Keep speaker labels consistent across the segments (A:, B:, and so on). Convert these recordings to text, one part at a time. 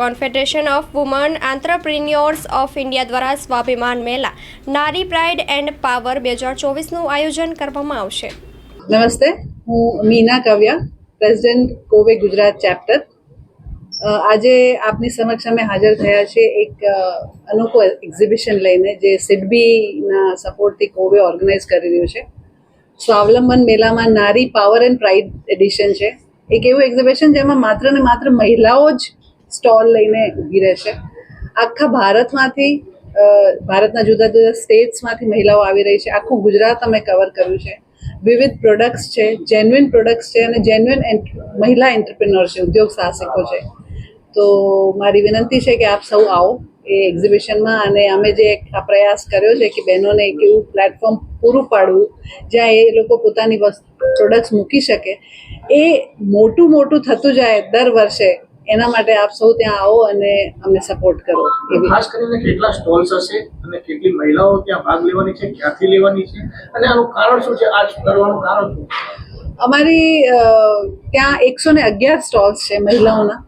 A: Confederation of woman entrepreneurs of India દ્વારા સ્વાભિમાન મેલા. નારી પ્રાઇડ એન્ડ પાવર બે હજાર ચોવીસનું આયોજન કરવામાં આવશે.
B: નમસ્તે, હું મીના કવ્યા, પ્રેસિડેન્ટ કોવે ગુજરાત ચેપ્ટર. આજે આપની સમક્ષ અમે હાજર થયા છે એક અનોખો એક્ઝિબિશન લઈને જે સિડબીના સપોર્ટથી કોવે ઓર્ગેનાઇઝ કરી રહ્યું છે. સ્વાવલંબન મેળામાં નારી પાવર એન્ડ પ્રાઇડ એડિશન છે. એક એવું એક્ઝિબિશન જેમાં માત્ર ને માત્ર મહિલાઓ જ સ્ટોલ લઈને ઊભી રહેશે. આખા ભારતમાંથી ભારતના જુદા જુદા સ્ટેટ્સમાંથી મહિલાઓ આવી રહી છે. આખું ગુજરાત અમે કવર કર્યું છે. વિવિધ પ્રોડક્ટ્સ છે જેન્યુઇન પ્રોડક્ટ્સ છે અને જેન્યુઇન મહિલા એન્ટરપ્રિનોર છે, ઉદ્યોગ સાહસિકો છે. તો મારી વિનંતી છે કે આપ સૌ આવો એ એક્ઝિબિશનમાં અને અમે જે આ પ્રયાસ કર્યો છે કે બહેનોને એક એવું પ્લેટફોર્મ પૂરું પાડવું, જ્યાં એ લોકો પોતાની પ્રોડક્ટ્સ મૂકી શકે, એ મોટું મોટું થતું જાય દર વર્ષે એના માટે આપ સૌ ત્યાં આવો અને અમને સપોર્ટ કરો
C: ખાસ કરીને કેટલા સ્ટોલ્સ હશે અને કેટલી મહિલાઓ ત્યાં ભાગ લેવાની છે ક્યાંથી લેવાની છે? અને આનું કારણ શું છે? આ કરવાનું કારણ શું?
B: અમારી ત્યાં એકસો ને અગિયાર સ્ટોલ્સ છે મહિલાઓના.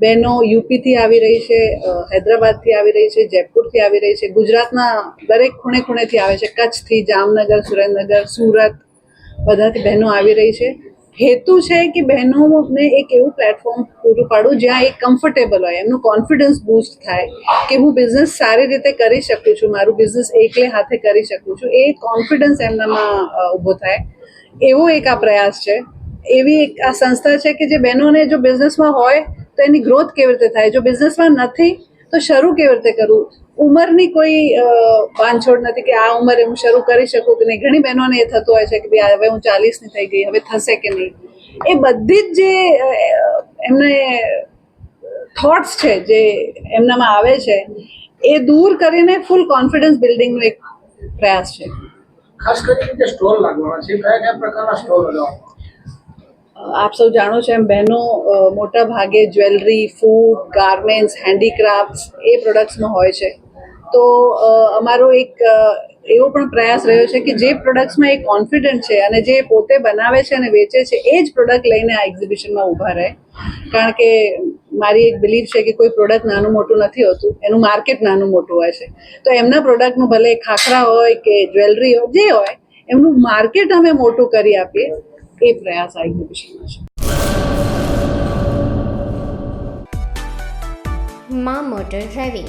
B: બહેનો યુપીથી આવી રહી છે હૈદરાબાદથી આવી રહી છે જયપુરથી આવી રહી છે ગુજરાતના દરેક ખૂણે ખૂણેથી આવે છે. કચ્છથી જામનગર સુરેન્દ્રનગર સુરત બધાથી બહેનો આવી રહી છે. હેતુ છે કે બહેનોને એક એવું પ્લેટફોર્મ પૂરું પાડું જ્યાં એ કમ્ફર્ટેબલ હોય, એમનું કોન્ફિડન્સ બૂસ્ટ થાય કે હું બિઝનેસ સારી રીતે કરી શકું છું, મારું બિઝનેસ એકલે હાથે કરી શકું છું. એ કોન્ફિડન્સ એમનામાં ઊભો થાય. એવો એક આ પ્રયાસ છે. એવી એક આ સંસ્થા છે કે જે બહેનોને જો બિઝનેસમાં હોય તો એની ગ્રોથ કેવી રીતે થાય? જો બિઝનેસમાં નથી તો શરૂ કેવી રીતે કરવું ઉંમરની કોઈ બાંધછોડ નથી કે આ ઉંમરે હું શરૂ કરી શકું કે નહીં. ઘણી બહેનોને એ થતું હોય છે કે ભાઈ હવે હું ચાલીસની થઈ ગઈ હવે થશે કે નહીં. એ બધી જ જે એમને થોટ્સ છે જે એમનામાં આવે છે એ દૂર કરીને ફૂલ કોન્ફિડન્સ બિલ્ડિંગનો એક પ્રયાસ છે.
C: ખાસ કરીને જે સ્ટોલ લાગવાના છે કયા કયા પ્રકારના સ્ટોલ લગાવવાના?
B: આપ સૌ જાણો છો એમ બહેનો મોટા ભાગે જ્વેલરી ફૂડ ગાર્મેન્ટ્સ હેન્ડીક્રાફ્ટ્સ એ પ્રોડક્ટ્સમાં હોય છે. તો અમારો એક એવો પણ પ્રયાસ રહ્યો છે કે જે પ્રોડક્ટ્સમાં એ કોન્ફિડન્ટ છે અને જે પોતે બનાવે છે અને વેચે છે, એ જ પ્રોડક્ટ લઈને આ એક્ઝિબિશનમાં ઊભા રહે. કારણ કે મારી એક બિલીફ છે કે કોઈ પ્રોડક્ટ નાનું મોટું નથી હોતું, એનું માર્કેટ નાનું મોટું હોય છે. તો એમના પ્રોડક્ટનું ભલે ખાખરા હોય કે જ્વેલરી હોય, જે હોય, એમનું માર્કેટ અમે મોટું કરી આપીએ, એ પ્રયાસ આ એક્ઝિબિશનમાં છે.
A: મા motor driving.